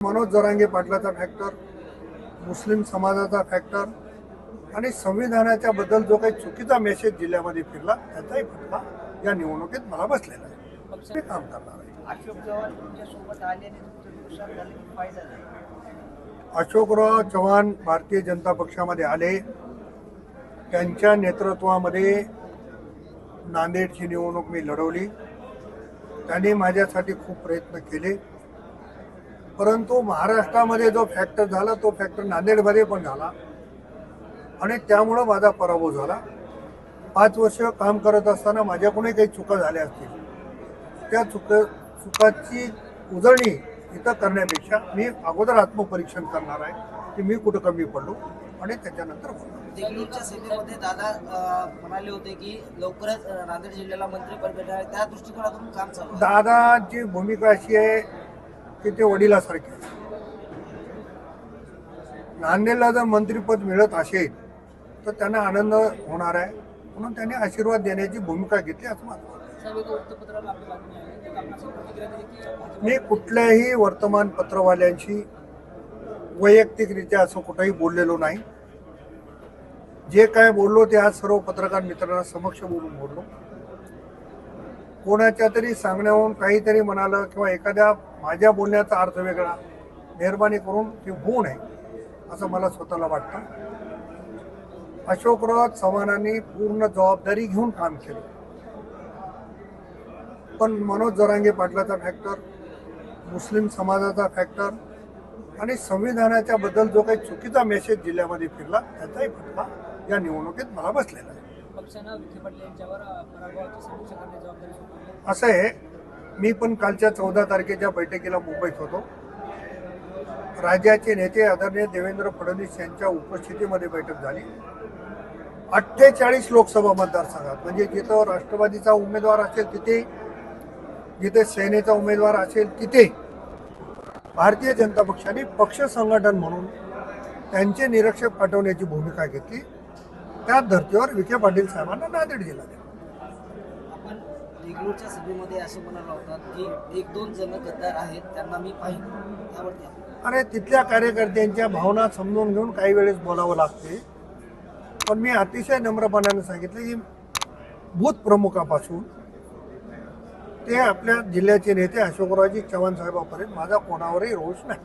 मनोज जरांगे पाटलाचा फॅक्टर मुस्लिम समाजाचा फॅक्टर आणि संविधानाच्या बद्दल जो काही चुकीचा मेसेज जिल्ह्यामध्ये फिरला त्याचाही फटका या निवडणुकीत मला बसलेला आहे. ते काम करणार आहे. अशोकराव चव्हाण भारतीय जनता पक्षामध्ये आले. त्यांच्या नेतृत्वामध्ये नांदेडची निवडणूक मी लढवली. त्यांनी माझ्यासाठी खूप प्रयत्न केले. परंतु महाराष्ट्रामध्ये जो फॅक्टर झाला तो फॅक्टर नांदेडमध्ये पण झाला. आणि त्यामुळं माझा पराभव झाला. पाच वर्ष काम करत असताना माझ्याकडूनही काही चुका झाल्या असतील. त्या चुक चुकाची उजळणी इथं करण्यापेक्षा मी अगोदर आत्मपरीक्षण करणार आहे की मी कुठं कमी पडलो आणि त्याच्यानंतर देगलूरच्या सभेमध्ये दादा म्हणाले होते की लवकरच नांदेड जिल्ह्याला भेटणार आहे. त्या दृष्टिकोनातून काम चालू दादाची भूमिका अशी आहे की ते वडिलासारखे. नांदेडला जर मंत्रीपद मिळत असेल तर त्यांना आनंद होणार आहे म्हणून त्यांनी आशीर्वाद देण्याची भूमिका घेतली असं वाटतं. मी कुठल्याही वर्तमानपत्रवाल्यांशी वैयक्तिकरित्या असं कुठंही बोललेलो नाही जे काय बोललो ते आज सर्व पत्रकार मित्रांना समक्ष बोलून बोललो कोणाच्या तरी सांगण्याहून काहीतरी म्हणालं किंवा एखाद्या माझ्या बोलण्याचा अर्थ वेगळा मेहरबानी करून ते होऊ नये असं मला स्वतःला वाटतं. अशोकराव चव्हाणांनी पूर्ण जबाबदारी घेऊन काम केलं. पण मनोज जरांगे पाटलाचा फॅक्टर मुस्लिम समाजाचा फॅक्टर आणि संविधानाच्या बद्दल जो काही चुकीचा मेसेज जिल्ह्यामध्ये फिरला त्याचाही फटका या निवडणुकीत मला बसलेला आहे. असं आहे मी पण कालच्या चौदा तारखेच्या बैठकीला मुंबईत होतो. राज्याचे नेते आदरणीय देवेंद्र फडणवीस यांच्या उपस्थितीमध्ये बैठक झाली. अठ्ठेचाळीस लोकसभा मतदारसंघात म्हणजे जिथं राष्ट्रवादीचा उमेदवार असेल तिथे जिथे सेनेचा उमेदवार असेल तिथे भारतीय जनता पक्षाने पक्ष संघटन म्हणून त्यांचे निरीक्षक पाठवण्याची भूमिका घेतली. त्या धर्तीवर विखे पाटील साहेबांना नांदेड आपण देगलूरच्या सभेमध्ये असे म्हणाला होता की एक दोन जण गद्दार आहेत त्यांना मी पाहिजे आणि तिथल्या कार्यकर्त्यांच्या भावना समजून घेऊन काही वेळेस बोलावं लागते. पण मी अतिशय नम्रपणाने सांगितलं की बूथ प्रमुखापासून ते आपल्या जिल्ह्याचे नेते अशोकरावजी चव्हाण साहेबांपर्यंत माझा कोणावरही रोष नाही.